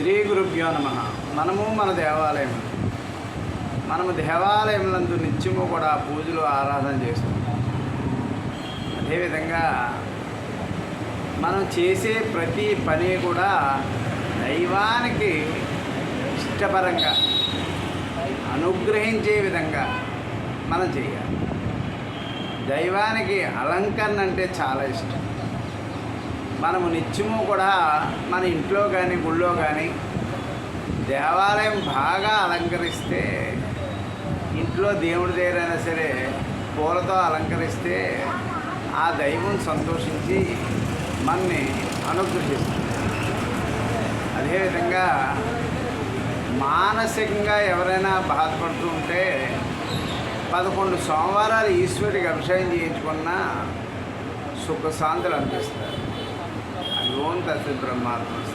శ్రీ గురుభ్యో నమ. మనము మన దేవాలయం. మనము దేవాలయములందు నిత్యము కూడా పూజలు ఆరాధన చేస్తున్నాం అదేవిధంగా మనం చేసే ప్రతి పని కూడా దైవానికి ఇష్టపరంగా అనుగ్రహించే విధంగా మనం చేయాలి. దైవానికి అలంకరణ అంటే చాలా ఇష్టం. మనము నిత్యము కూడా మన ఇంట్లో కానీ గుళ్ళో కానీ దేవాలయం బాగా అలంకరిస్తే ఇంట్లో దేవుడి దగ్గరైనా సరే పూలతో అలంకరిస్తే ఆ దైవం సంతోషించి మనని అనుగ్రహిస్తుంది. అదేవిధంగా మానసికంగా ఎవరైనా బాధపడుతూ ఉంటే పదకొండు సోమవారాలు ఈశ్వరుడికి అభిషేకం చేయించుకున్న సుఖశాంతులు అనిపిస్తారు Santa sendo Marcos.